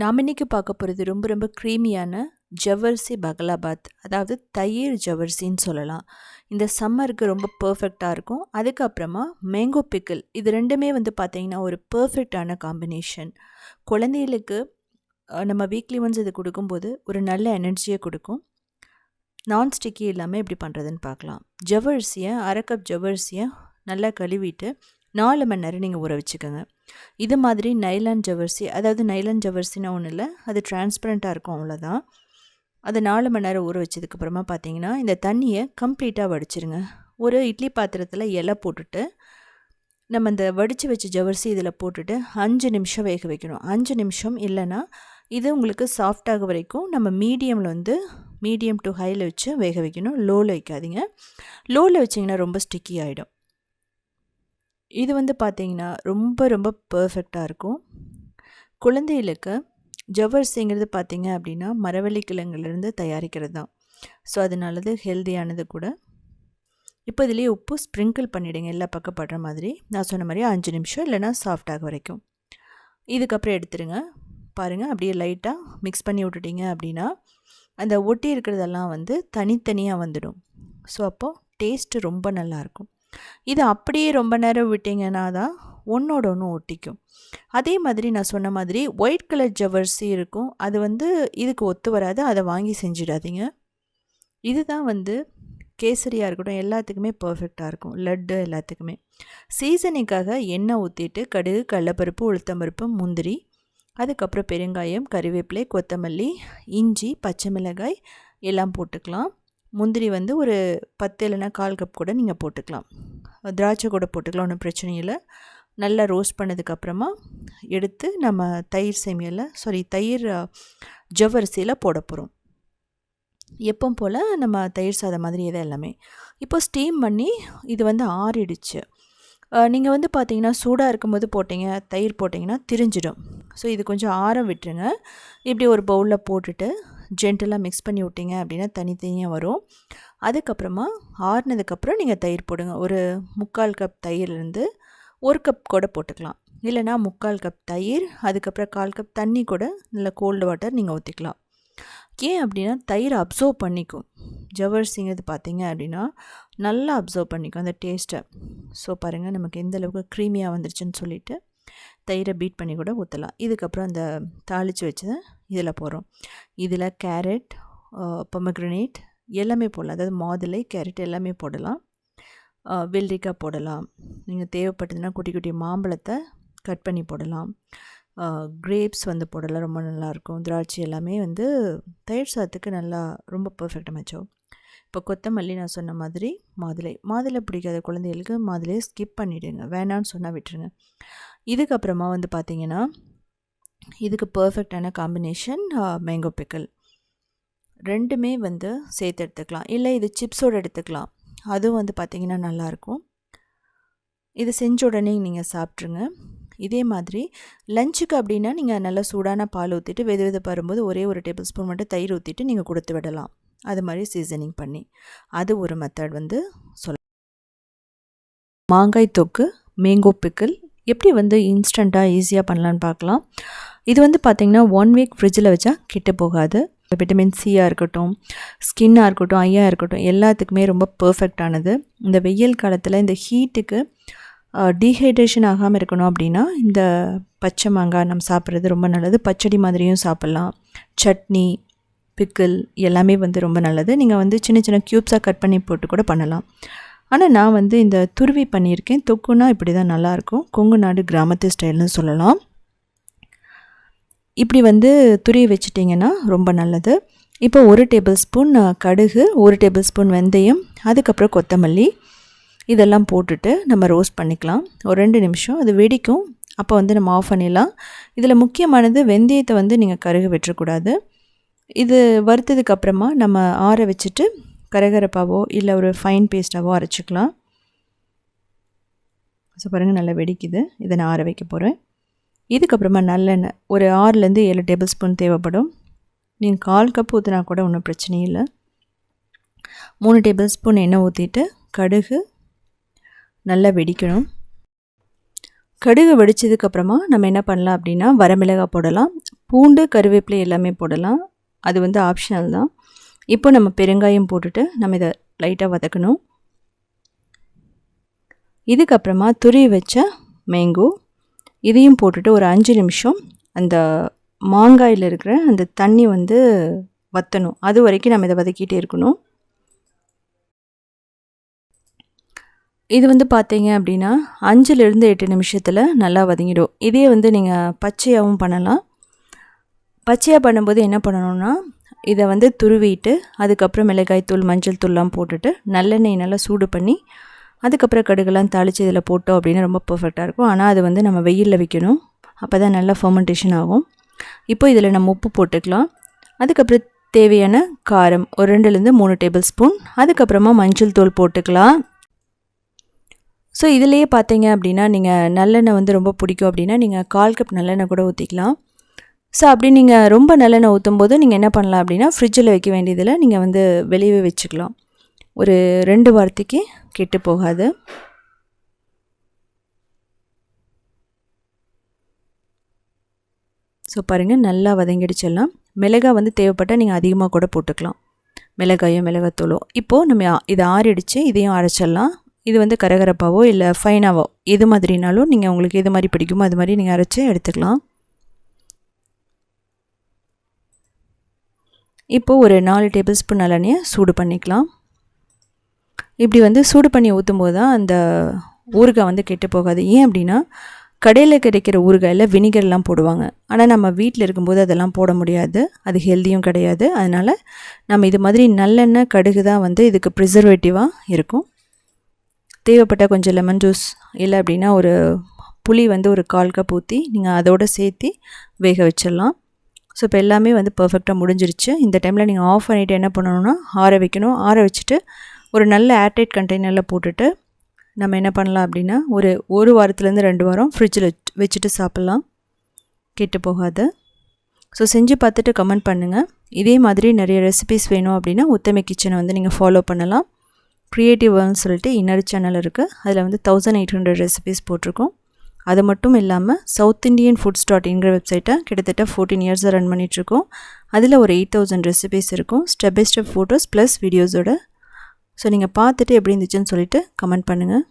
நாம் இன்றைக்கி பார்க்க போகிறது ரொம்ப ரொம்ப க்ரீமியான ஜவ்வரிசி பகலாபாத் அதாவது தயிர் ஜவ்வரிசின்னு சொல்லலாம். இந்த சம்மருக்கு ரொம்ப பர்ஃபெக்டாக இருக்கும். அதுக்கப்புறமா மேங்கோ பிக்கிள் இது ரெண்டுமே வந்து பார்த்திங்கன்னா ஒரு பர்ஃபெக்டான காம்பினேஷன் குழந்தைகளுக்கு நம்ம வீக்லி ஒன்ஸ் இது கொடுக்கும்போது ஒரு நல்ல எனர்ஜியை கொடுக்கும். நான் ஸ்டிக்கி இல்லாமல் எப்படி பண்ணுறதுன்னு பார்க்கலாம். ஜவ்வரிசியை அரை கப் ஜவ்வரிசியை நல்லா கழுவிட்டு நாலு மணி நேரம் நீங்கள் ஊற வச்சுக்கோங்க. இது மாதிரி நைலான் ஜவர்சி அதாவது நைலான் ஜவ்வரிசினா ஒன்றும் இல்லை அது டிரான்ஸ்பரண்ட்டாக இருக்கும் அவ்வளோதான் அதை நாலு மணி நேரம் ஊற வச்சதுக்கப்புறமா பார்த்தீங்கன்னா இந்த தண்ணியை கம்ப்ளீட்டாக வடிச்சிருங்க. ஒரு இட்லி பாத்திரத்தில் இலை போட்டுட்டு நம்ம இந்த வடித்து வச்ச ஜவர்சி இதில் போட்டுட்டு அஞ்சு நிமிஷம் வேக வைக்கணும். அஞ்சு நிமிஷம் இல்லைன்னா இது உங்களுக்கு சாஃப்டாக வரைக்கும் நம்ம மீடியமில் வந்து மீடியம் டு ஹையில் வச்சு வேக வைக்கணும். லோவில் வைக்காதீங்க. லோவில் வச்சிங்கன்னா ரொம்ப ஸ்டிக்கி ஆகிடும் இது வந்து பார்த்தீங்கன்னா ரொம்ப ரொம்ப பர்ஃபெக்டாக இருக்கும். குழந்தைகளுக்கு ஜவ்வரிசிங்கிறது பார்த்திங்க அப்படின்னா மரவள்ளி கிழங்குலேருந்து தயாரிக்கிறது தான். ஸோ அது நல்லது ஹெல்த்தியானது கூட. இப்போ இதுலேயே உப்பு ஸ்ப்ரிங்கிள் பண்ணிவிடுங்க எல்லா பக்கம் படுற மாதிரி. நான் சொன்ன மாதிரி அஞ்சு நிமிஷம் இல்லைன்னா சாஃப்டாக வரைக்கும். இதுக்கப்புறம் எடுத்துருங்க. பாருங்கள் அப்படியே லைட்டாக மிக்ஸ் பண்ணி விட்டுட்டீங்க அப்படின்னா அந்த ஒட்டி இருக்கிறதெல்லாம் வந்து தனித்தனியாக வந்துடும். ஸோ அப்போது டேஸ்ட்டு ரொம்ப நல்லாயிருக்கும் இது அப்படியே ரொம்ப நேரம் விட்டிங்கன்னா தான் ஒன்றோட ஒன்று ஒட்டிக்கும். அதே மாதிரி நான் சொன்ன மாதிரி ஒயிட் கலர் ஜவர்சி இருக்கும். அது வந்து இதுக்கு ஒத்து வராது. அதை வாங்கி செஞ்சிடாதீங்க. இதுதான் வந்து கேசரியாக இருக்கட்டும் எல்லாத்துக்குமே பர்ஃபெக்டாக இருக்கும். லட்டு எல்லாத்துக்குமே. சீசனுக்காக எண்ணெய் ஊற்றிட்டு கடுகு கடலப்பருப்பு உளுத்தம்பருப்பு முந்திரி அதுக்கப்புறம் பெருங்காயம் கறிவேப்பிலை கொத்தமல்லி இஞ்சி பச்சை மிளகாய் எல்லாம் போட்டுக்கலாம். முந்திரி வந்து ஒரு பத்து இல்லைன்னா கால் கப் கூட நீங்கள் போட்டுக்கலாம். திராட்சை கூட போட்டுக்கலாம் ஒன்றும் பிரச்சனை இல்லை. நல்லா ரோஸ்ட் பண்ணதுக்கப்புறமா எடுத்து நம்ம தயிர் சேமியில் சாரி தயிர் ஜவ்வரிசியில் போட போகிறோம் எப்பவும் போல் நம்ம தயிர் சாதம் மாதிரி இதை எல்லாமே. இப்போ ஸ்டீம் பண்ணி இது வந்து ஆறிடுச்சு. நீங்கள் வந்து பார்த்தீங்கன்னா சூடாக இருக்கும்போது போட்டிங்க தயிர் போட்டிங்கன்னா திரிஞ்சிடும். ஸோ இது கொஞ்சம் ஆரம் விட்டுருங்க. இப்படி ஒரு பவுலில் போட்டுட்டு ஜென்டலாக மிக்ஸ் பண்ணி விட்டிங்க அப்படின்னா தனித்தனியாக வரும். அதுக்கப்புறமா ஆறுனதுக்கப்புறம் நீங்கள் தயிர் போடுங்க. ஒரு முக்கால் கப் தயிர்லேருந்து ஒரு கப் கூட போட்டுக்கலாம். இல்லைனா முக்கால் கப் தயிர் அதுக்கப்புறம் கால் கப் தண்ணி கூட நல்லா கோல்டு வாட்டர் நீங்கள் ஊற்றிக்கலாம் ஏன் அப்படின்னா தயிர் அப்சர்வ் பண்ணிக்கும். ஜவ்வரிசிங்கிறது பார்த்தீங்க அப்படின்னா நல்லா அப்சர்வ் பண்ணிக்கும் அந்த டேஸ்ட்டை ஸோ பாருங்கள் நமக்கு எந்த அளவுக்கு க்ரீமியாக வந்துருச்சுன்னு சொல்லிட்டு. தயிரை பீட் பண்ணி கூட ஊற்றலாம் இதுக்கப்புறம் அந்த தாளித்து வச்சதை இதில் போடுறோம். இதில் கேரட் பொமக்ரனேட் எல்லாமே போடலாம். அதாவது மாதுளை கேரட் எல்லாமே போடலாம். வெள்ளரிக்காய் போடலாம். நீங்கள் தேவைப்பட்டதுன்னா குட்டி குட்டி மாம்பழத்தை கட் பண்ணி போடலாம். கிரேப்ஸ் வந்து போடலாம். ரொம்ப நல்லாயிருக்கும் திராட்சை எல்லாமே வந்து தயிர் சாதத்துக்கு நல்லா ரொம்ப பர்ஃபெக்டாக மேட்சாகும் இப்போ கொத்தமல்லி நான் சொன்ன மாதிரி மாதுளை. மாதுளை பிடிக்காத குழந்தைகளுக்கு மாதுளையை ஸ்கிப் பண்ணிவிடுங்க வேணான்னு சொன்னால் விட்டுருங்க. இதுக்கப்புறமா வந்து பார்த்தீங்கன்னா இதுக்கு பர்ஃபெக்டான காம்பினேஷன் மேங்கோ பிக்கல் ரெண்டுமே வந்து சேர்த்து எடுத்துக்கலாம். இல்லை இது சிப்ஸோடு எடுத்துக்கலாம். அதுவும் வந்து பார்த்திங்கன்னா நல்லாயிருக்கும். இது செஞ்ச உடனே நீங்கள் சாப்பிட்ருங்க இதே மாதிரி லஞ்சுக்கு அப்படின்னா நீங்கள் நல்லா சூடான பால் ஊற்றிட்டு வெது வெது வரும்போது ஒரே ஒரு டேபிள் ஸ்பூன் மட்டும் தயிர் ஊற்றிட்டு நீங்கள் கொடுத்து விடலாம். அது மாதிரி சீசனிங் பண்ணி அது ஒரு மெத்தட் வந்து சொல்ல மாங்காய் தொக்கு மேங்கோ பிக்கிள் எப்படி வந்து இன்ஸ்டண்ட்டாக ஈஸியாக பண்ணலான்னு பார்க்கலாம். இது வந்து பார்த்திங்கன்னா ஒன் வீக் ஃப்ரிட்ஜில் வச்சா கிட்ட போகாது. விட்டமின் சியாக இருக்கட்டும் ஸ்கின்னாக இருக்கட்டும் ஐயாக இருக்கட்டும் எல்லாத்துக்குமே ரொம்ப பர்ஃபெக்டானது இந்த வெயில் காலத்தில் இந்த ஹீட்டுக்கு டீஹைட்ரேஷன் ஆகாமல் இருக்கணும் அப்படின்னா இந்த பச்சை மாங்காய் நம்ம சாப்பிட்றது ரொம்ப நல்லது. பச்சடி மாதிரியும் சாப்பிட்லாம். சட்னி பிக்கிள் எல்லாமே வந்து ரொம்ப நல்லது. நீங்கள் வந்து சின்ன சின்ன க்யூப்ஸாக கட் பண்ணி போட்டு கூட பண்ணலாம். ஆனால் நான் வந்து இந்த துருவி பண்ணியிருக்கேன். தொக்குனா இப்படி தான் நல்லாயிருக்கும். கொங்கு நாடு கிராமத்து ஸ்டைல்னு சொல்லலாம். இப்படி வந்து துருவி வச்சிட்டிங்கன்னா ரொம்ப நல்லது. இப்போ ஒரு டேபிள் ஸ்பூன் கடுகு ஒரு டேபிள் ஸ்பூன் வெந்தயம் அதுக்கப்புறம் கொத்தமல்லி இதெல்லாம் போட்டுட்டு நம்ம ரோஸ்ட் பண்ணிக்கலாம். ஒரு ரெண்டு நிமிஷம். அது வெடிக்கும். அப்போ வந்து நம்ம ஆஃப் பண்ணிடலாம். இதில் முக்கியமானது வெந்தயத்தை வந்து நீங்கள் கருக விட்டுறக்கூடாது. இது வறுத்ததுக்கு அப்புறமா நம்ம ஆற வச்சுட்டு கரகரப்பாவோ இல்லை ஒரு ஃபைன் பேஸ்ட்டாவோ அரைச்சிக்கலாம். ஸோ பாருங்கள் நல்லா வெடிக்குது. இதை நான் ஆற வைக்க போகிறேன் இதுக்கப்புறமா நல்லெண்ணெய் ஒரு ஆறுலேருந்து ஏழு டேபிள் ஸ்பூன் தேவைப்படும். நீங்கள் கால் கப் ஊற்றினா கூட ஒன்றும் பிரச்சனையும் இல்லை. மூணு டேபிள் ஸ்பூன் எண்ணெய் ஊற்றிட்டு கடுகு நல்லா வெடிக்கணும். கடுகு வெடிச்சதுக்கப்புறமா நம்ம என்ன பண்ணலாம் அப்படின்னா வரமிளகாய் போடலாம். பூண்டு கருவேப்பிலை எல்லாமே போடலாம். அது வந்து ஆப்ஷனல் தான். இப்போ நம்ம பெருங்காயம் போட்டுட்டு நம்ம இதை லைட்டாக வதக்கணும். இதுக்கப்புறமா துருவி வச்ச மேங்கோ இதையும் போட்டுட்டு ஒரு அஞ்சு நிமிஷம் அந்த மாங்காயில் இருக்கிற அந்த தண்ணி வந்து வற்றணும் அது வரைக்கும் நம்ம இதை வதக்கிட்டே இருக்கணும். இது வந்து பார்த்தீங்க அப்படின்னா அஞ்சுலேருந்து எட்டு நிமிஷத்தில் நல்லா வதங்கிடும். இதே வந்து நீங்கள் பச்சையாகவும் பண்ணலாம். பச்சையாக பண்ணும்போது என்ன பண்ணணும்னா இதை வந்து துருவிட்டு அதுக்கப்புறம் மிளகாய் தூள் மஞ்சள் தூள்லாம் போட்டுட்டு நல்லெண்ணெய் நல்லா சூடு பண்ணி அதுக்கப்புறம் கடுகுலாம் தாளித்து இதில் போட்டோம் அப்படின்னா ரொம்ப பர்ஃபெக்டாக இருக்கும். ஆனால் அது வந்து நம்ம வெயிலில் வைக்கணும் அப்போ தான் நல்லா ஃபர்மெண்டேஷன் ஆகும். இப்போ இதில் நம்ம உப்பு போட்டுக்கலாம். அதுக்கப்புறம் தேவையான காரம் ஒரு ரெண்டுலேருந்து மூணு டேபிள் ஸ்பூன் அதுக்கப்புறமா மஞ்சள் தூள் போட்டுக்கலாம். ஸோ இதுலேயே பார்த்தீங்க அப்படின்னா நீங்கள் நல்லெண்ணெய் வந்து ரொம்ப பிடிக்கும் அப்படின்னா நீங்கள் கால் கப் நல்லெண்ணெய் கூட ஊற்றிக்கலாம் ஸோ அப்படி நீங்கள் ரொம்ப நல்லெண்ணெய் ஊற்றும் போது நீங்கள் என்ன பண்ணலாம் அப்படின்னா ஃப்ரிட்ஜில் வைக்க வேண்டியதில் நீங்கள் வந்து வெளியே வச்சுக்கலாம். ஒரு ரெண்டு வாரத்துக்கு கெட்டு போகாது. ஸோ பாருங்கள் நல்லா வதங்கிடுச்செல்லாம் மிளகாய் வந்து தேவைப்பட்டால் நீங்கள் அதிகமாக கூட போட்டுக்கலாம். மிளகாயோ மிளகாத்தூளோ. இப்போது நம்ம இதை ஆறிடுச்சு இதையும் அரைச்சிடலாம். இது வந்து கரகரப்பாவோ இல்லை ஃபைனாவோ எது மாதிரினாலும் நீங்கள் உங்களுக்கு எது மாதிரி பிடிக்குமோ அது மாதிரி நீங்கள் அரைச்சி எடுத்துக்கலாம். இப்போது ஒரு நாலு டேபிள் ஸ்பூன் நல்லெண்ணெயை சூடு பண்ணிக்கலாம். இப்படி வந்து சூடு பண்ணி ஊற்றும் போது தான் அந்த ஊறுகாய் வந்து கெட்டு போகாது. ஏன் அப்படின்னா கடையில் கிடைக்கிற ஊறுகாயில் வினிகர்லாம் போடுவாங்க. ஆனால் நம்ம வீட்டில் இருக்கும்போது அதெல்லாம் போட முடியாது. அது ஹெல்த்தியும் கிடையாது. அதனால் நம்ம இது மாதிரி நல்லெண்ணெய் கடுகு தான் வந்து இதுக்கு ப்ரிசர்வேட்டிவாக இருக்கும். தேவைப்பட்டால் கொஞ்சம் லெமன் ஜூஸ் இல்லை அப்படின்னா ஒரு புளி வந்து ஒரு கால் கப் ஊற்றி நீங்கள் அதோடு சேர்த்து வேக வச்சிடலாம். ஸோ இப்போ எல்லாமே வந்து பர்ஃபெக்டாக முடிஞ்சிருச்சு. இந்த டைமில் நீங்கள் ஆஃப் பண்ணிவிட்டு என்ன பண்ணணும்னா ஆற வைக்கணும். ஆற வச்சுட்டு ஒரு நல்ல ஏர்டைட் கண்டெய்னரில் போட்டுட்டு நம்ம என்ன பண்ணலாம் அப்படின்னா ஒரு ஒரு வாரத்துலேருந்து ரெண்டு வாரம் ஃப்ரிட்ஜில் வச்சுட்டு சாப்பிட்லாம். கெட்டு போகாது. ஸோ செஞ்சு பார்த்துட்டு கமெண்ட் பண்ணுங்கள் இதே மாதிரி நிறைய ரெசிபிஸ் வேணும் அப்படின்னா உத்தமை கிச்சனை வந்து நீங்கள் ஃபாலோ பண்ணலாம். க்ரியேட்டிவ்னு சொல்லிட்டு இன்னொரு சேனல் இருக்குது அதில் வந்து தௌசண்ட் எயிட் ஹண்ட்ரட் ரெசிபிஸ் போட்டிருக்கோம். அது மட்டும் இல்லாமல் சவுத் இண்டியன் ஃபுட்ஸ் டாட் இன்கிற வெப்சைட்டை கிட்டத்தட்ட ஃபோர்டீன் இயர்ஸாக ரன் பண்ணிகிட்ருக்கோம் அதில் ஒரு எயிட் தௌசண்ட் ரெசிபிஸ் இருக்கும். Step by step photos plus வீடியோஸோட ஸோ நீங்கள் பார்த்துட்டு எப்படி இருந்துச்சுன்னு சொல்லிவிட்டு கமெண்ட் பண்ணுங்கள்